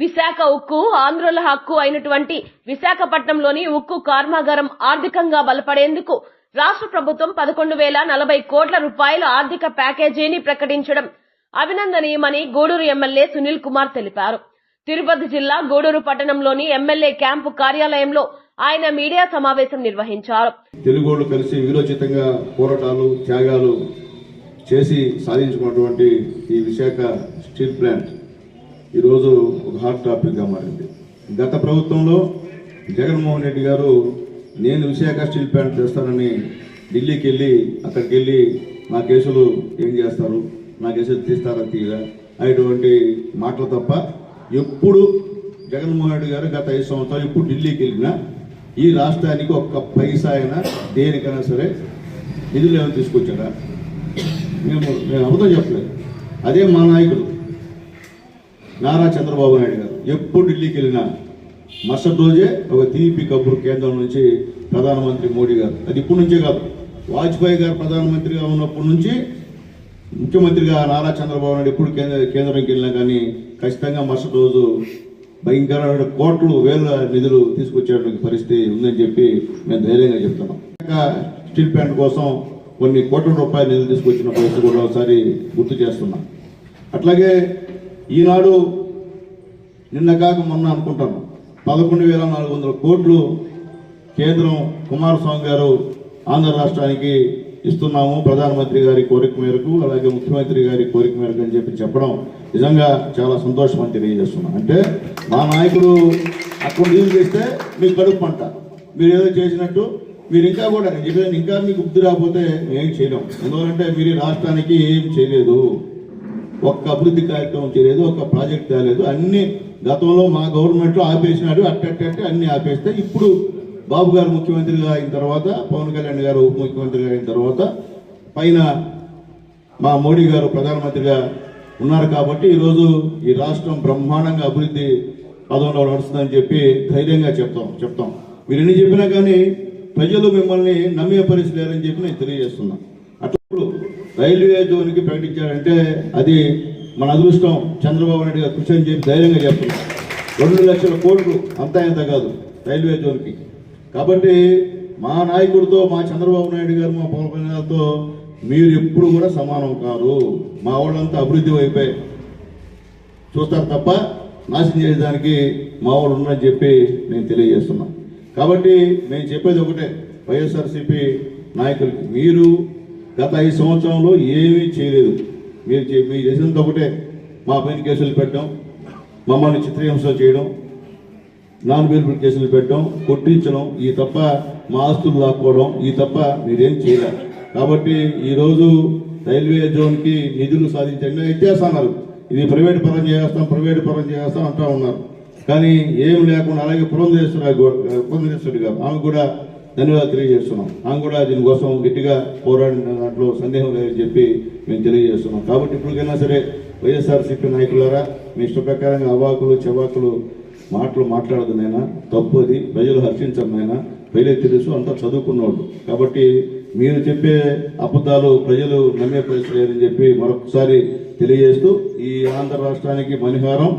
విశాఖ ఉక్కు ఆంధ్రుల హక్కు అయినటువంటి విశాఖపట్నంలోని ఉక్కు కర్మాగారం ఆర్థికంగా బలపడేందుకు రాష్ట్ర ప్రభుత్వం పదకొండు వేల నలభై కోట్ల రూపాయల ఆర్థిక ప్యాకేజీని ప్రకటించడం అభినందనీయమని గూడూరు ఎమ్మెల్యే సునీల్ కుమార్ తెలిపారు. తిరుపతి జిల్లా గూడూరు పట్టణంలోని ఎమ్మెల్యే క్యాంపు కార్యాలయంలో ఆయన మీడియా సమావేశం నిర్వహించారు. తెలుగోళ్ళు కలిసి వీరోచితంగా పోరాటాలు త్యాగాలు చేసి సాధించుకున్నటువంటి ఈ విశాఖ స్టీల్ ప్లాంట్ ఈరోజు ఒక హాట్ టాపిక్గా మారింది. గత ప్రభుత్వంలో జగన్మోహన్ రెడ్డి గారు నేను విశాఖ స్టీల్ ప్లాంట్ తెస్తానని ఢిల్లీకి వెళ్ళి అక్కడికి వెళ్ళి నా కేసులు ఏం చేస్తారు? నా కేసులు తీస్తారా తీయరా అనేటువంటి మాటలు తప్ప ఎప్పుడు జగన్మోహన్ రెడ్డి గారు గత ఐదు సంవత్సరాలు ఇప్పుడు ఢిల్లీకి వెళ్ళినా ఈ రాష్ట్రానికి ఒక్క పైసా అయినా దేనికైనా సరే నిధులు ఏమైనా తీసుకొచ్చారా మేము మేము అబద్ధం చెప్పలేదు. అదే మా నాయకుడు. నారా చంద్రబాబు నాయుడు గారు ఎప్పుడు ఢిల్లీకి వెళ్ళినా మరుసటి రోజే ఒక తీపి కబురు కేంద్రం నుంచి ప్రధానమంత్రి మోడీ గారు. అది ఇప్పటి నుంచే కాదు. వాజ్పేయి గారు ప్రధానమంత్రిగా ఉన్నప్పటి నుంచి ముఖ్యమంత్రిగా నారా చంద్రబాబు నాయుడు ఎప్పుడు కేంద్ర కేంద్రంకి వెళ్ళినా కానీ ఖచ్చితంగా మరుసటి రోజు భయంకరమైన కోట్లు వేల నిధులు తీసుకొచ్చేటువంటి పరిస్థితి ఉందని చెప్పి మేము ధైర్యంగా చెప్తున్నాం. ఇంకా స్టీల్ ప్లాంట్ కోసం కొన్ని కోట్ల రూపాయల నిధులు తీసుకొచ్చిన పరిస్థితి కూడా ఒకసారి గుర్తు చేస్తున్నాం. అట్లాగే ఈనాడు నిన్న కాక మొన్న అనుకుంటాను పదకొండు వేల నాలుగు వందల కోట్లు కేంద్రం కుమారస్వామి గారు ఆంధ్ర రాష్ట్రానికి ఇస్తున్నాము. ప్రధానమంత్రి గారి కోరిక మేరకు అలాగే ముఖ్యమంత్రి గారి కోరిక మేరకు అని చెప్పి చెప్పడం నిజంగా చాలా సంతోషం అని తెలియజేస్తున్నాం అంటే మా నాయకుడు అక్కడ డీల్ చేస్తే మీకు కడుపు పంట. మీరు ఏదో చేసినట్టు మీరు ఇంకా కూడా నేను ఇంకా మీకు బుద్ధి రాకపోతే మేము చేయలేం. ఎందుకంటే మీరు రాష్ట్రానికి ఏం చేయలేదు. ఒక్క అభివృద్ధి కార్యక్రమం చేయలేదు ఒక్క ప్రాజెక్ట్ తేలేదు. అన్ని గతంలో మా గవర్నమెంట్లో ఆపేసినాడు అట్టట్టే అన్ని ఆపేస్తే ఇప్పుడు బాబు గారు ముఖ్యమంత్రిగా అయిన తర్వాత పవన్ కళ్యాణ్ గారు ఉప ముఖ్యమంత్రిగా అయిన తర్వాత పైన మా మోడీ గారు ప్రధానమంత్రిగా ఉన్నారు కాబట్టి ఈరోజు ఈ రాష్ట్రం బ్రహ్మాండంగా అభివృద్ధి పదంలో నడుస్తుందని చెప్పి ధైర్యంగా చెప్తాం చెప్తాం. మీరు ఎన్ని చెప్పినా కానీ ప్రజలు మిమ్మల్ని నమ్మే పరిస్థితి లేరని చెప్పి నేను తెలియజేస్తున్నాను అట్లా రైల్వే జోన్కి ప్రకటించారంటే అది మన అదృష్టం. చంద్రబాబు నాయుడు గారు కృషి అని చెప్పి ధైర్యంగా చెప్తున్నాం రెండు లక్షల కోట్లు అంతా ఇంత కాదు రైల్వే జోన్కి. కాబట్టి మా నాయకుడితో మా చంద్రబాబు నాయుడు గారు మా పవన్ కళ్యాణ్ మీరు ఎప్పుడు కూడా సమానం కాదు మా వాళ్ళంతా అభివృద్ధి వైపే చూస్తారు తప్ప నాశనం చేయడానికి మా వాళ్ళు ఉన్నారని చెప్పి నేను తెలియజేస్తున్నా. కాబట్టి నేను చెప్పేది ఒకటే వైఎస్ఆర్సీపీ నాయకులకి మీరు గత ఐదు సంవత్సరంలో ఏమీ చేయలేదు. మీరు చే- మీరు చేసినంత ఒకటే. మా పైన కేసులు పెట్టడం మమ్మల్ని చిత్రహింస చేయడం నాన్ బెయిలబుల్ కేసులు పెట్టడం కొట్టించడం ఈ తప్ప మా ఆస్తులు లాక్కోవడం ఈ తప్ప మీరేం చేయలేరు కాబట్టి ఈరోజు రైల్వే జోన్కి నిధులు సాధించండి ఎత్తేస్తున్నారు ఇది ప్రైవేట్ పరం చేస్తాం ప్రైవేట్ పరం చేస్తాం అంటూ ఉన్నారు. కానీ ఏం లేకుండా అలాగే పురంధరేశ్వరి గారు- పురంధరేశ్వరి గారు ఆమె కూడా ధన్యవాదాలు తెలియజేస్తున్నాం. ఆమె కూడా దీనికోసం గట్టిగా పోరాడిన దాంట్లో సందేహం లేదని చెప్పి మేము తెలియజేస్తున్నాం. కాబట్టి ఇప్పటికైనా సరే వైఎస్ఆర్సీపీ నాయకులారా మీ ఇష్ట ప్రకారంగా అవాకులు చెవాకులు మాటలు మాట్లాడదు నైనా తప్పు అది ప్రజలు హర్షించమైనా నాయన. పైలే తెలుసు అంతా చదువుకున్నవాళ్ళు కాబట్టి మీరు చెప్పే అబద్ధాలు ప్రజలు నమ్మే పరిస్థితి లేదని చెప్పి మరొకసారి తెలియజేస్తూ ఈ ఆంధ్ర రాష్ట్రానికి మణిహారం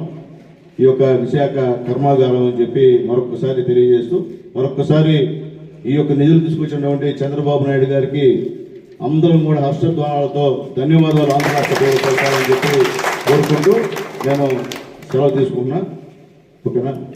ఈ యొక్క విశాఖ కర్మాగారం అని చెప్పి మరొకసారి తెలియజేస్తూ మరొకసారి ఈ యొక్క నిధులు తీసుకొచ్చినటువంటి చంద్రబాబు నాయుడు గారికి అందరం కూడా హర్షధ్వానాలతో ధన్యవాదాలు ఆంధ్ర రాష్ట్ర ప్రభుత్వాలని చెప్పి కోరుకుంటూ నేను సెలవు తీసుకుంటున్నా. ఓకేనా?